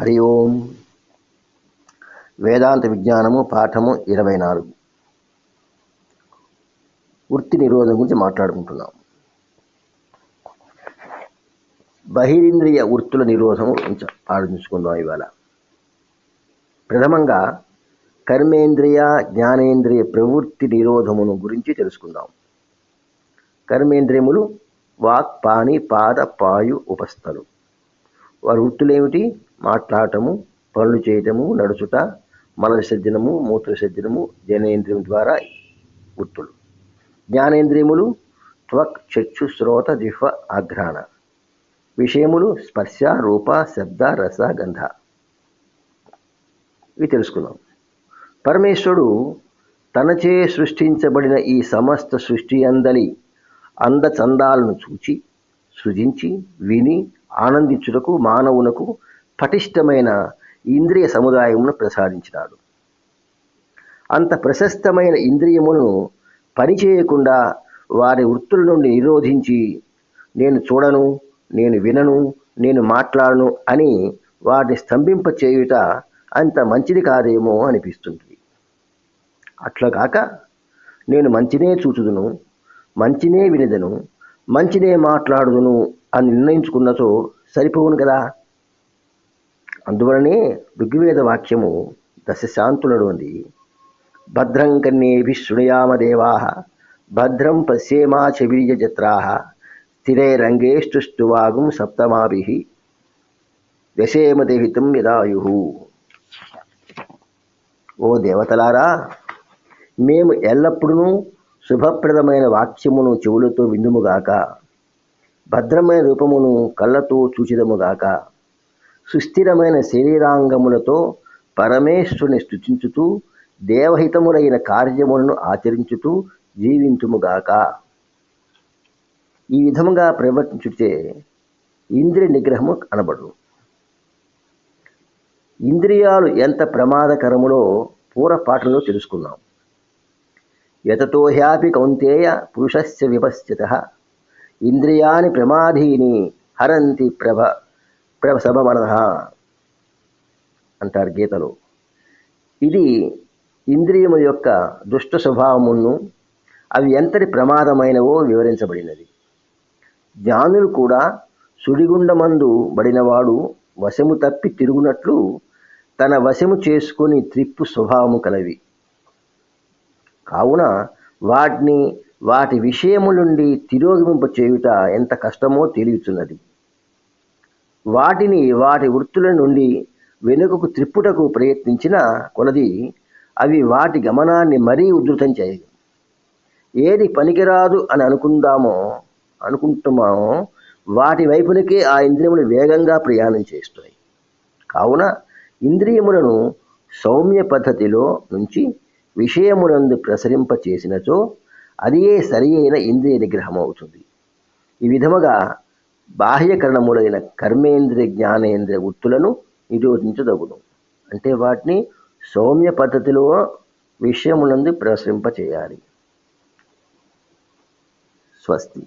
హరి ఓం. వేదాంత విజ్ఞానము పాఠము ఇరవై నాలుగు. వృత్తి నిరోధం గురించి మాట్లాడుకుంటున్నాం. బహిరింద్రియ వృత్తుల నిరోధము గురించి ఆలోచించుకుందాం ఇవాళ. ప్రథమంగా కర్మేంద్రియ జ్ఞానేంద్రియ ప్రవృత్తి నిరోధమును గురించి తెలుసుకుందాం. కర్మేంద్రియములు వాక్ పాని పాద పాయు ఉపస్థలు. వారి వృత్తులేమిటి? మాట్లాడటము పనులు చేయటము నడుచుట మల విసర్జనము మూత్ర విసర్జనము జనేంద్రియం ద్వారా గుర్తులు. జ్ఞానేంద్రియములు త్వక్ చచ్చు శ్రోత జిహ్వ ఆఘ్రాణ విషయములు స్పర్శ రూప శబ్ద రస గంధ. ఇవి తెలుసుకున్నాం పరమేశ్వరుడు తనచే సృష్టించబడిన ఈ సమస్త సృష్టి అందలి అందచందాలను చూచి సృజించి విని ఆనందించుటకు మానవునకు పటిష్టమైన ఇంద్రియ సముదాయమును ప్రసాదించినాడు. అంత ప్రశస్తమైన ఇంద్రియమును పనిచేయకుండా వారి వృత్తుల నుండి నిరోధించి నేను చూడను నేను వినను నేను మాట్లాడను అని వారిని స్తంభింప చేయుట అంత మంచిది కాదేమో అనిపిస్తుంది. అట్లా కాక నేను మంచినే చూచుదును మంచినే వినదను మంచినే మాట్లాడుదును అని నిర్ణయించుకున్నచో సరిపోవును కదా? అందువలనే ఋగ్వేద వాక్యము దశశాంతులలోని భద్రం కన్యేభి శృణయామదేవా భద్రం పశ్యేమా చవీర్య జత్రా స్థిరైరంగేష్టువాగుం సప్తమాభి దశేమదేహితం యదాయు. ఓ దేవతలారా మేము ఎల్లప్పుడూ శుభప్రదమైన వాక్యమును చెవులతో విందుముగాక భద్రమైన రూపమును కళ్ళతో చూచిదముగాక సుస్థిరమైన శరీరాంగములతో పరమేశ్వరుని స్థుతించుతూ దేవహితములైన కార్యములను ఆచరించుతూ జీవించుముగాక. ఈ విధముగా ప్రవర్తించుటే ఇంద్రియ నిగ్రహము అనబడు. ఇంద్రియాలు ఎంత ప్రమాదకరములో పూర్వపాఠంలో తెలుసుకున్నాం. యతతో హ్యాపి కౌంతేయ పురుషస్య విపశ్చిత ఇంద్రియాని ప్రమాధీని హరంతి ప్రభ. ప్రభసభమన అంటారు గీతలో. ఇది ఇంద్రియము యొక్క దుష్ట స్వభావమును అవి ఎంతటి ప్రమాదమైనవో వివరించబడినది. జ్ఞానులు కూడా సుడిగుండమందు బడినవాడు వశము తప్పి తిరుగునట్లు తన వశము చేసుకొని త్రిప్పు స్వభావము కలవి. కావున వాటిని వాటి విషయము నుండి తిరోగమింప చేయుట ఎంత కష్టమో తెలియచున్నది. వాటిని వాటి వృత్తుల నుండి వెనుకకు త్రిప్పుటకు ప్రయత్నించిన కొలది అవి వాటి గమనాన్ని మరీ ఉధృతం చేయవు ఏది పనికిరాదు అని అనుకుందామో అనుకుంటున్నామో వాటి వైపునకే ఆ ఇంద్రియములు వేగంగా ప్రయాణం చేస్తాయి. కావున ఇంద్రియములను సౌమ్య పద్ధతిలో నుంచి విషయమునందు ప్రసరింప చేసినచో అదియే సరి అయిన ఇంద్రియ నిగ్రహం అవుతుంది ఈ విధముగా బాహ్యకరణములైన కర్మేంద్రియ జ్ఞానేంద్రియ వృత్తులను నిరోధించదగును. అంటే వాటిని సౌమ్య పద్ధతిలో విషయములందు ప్రసరింప చేయాలి స్వస్తి.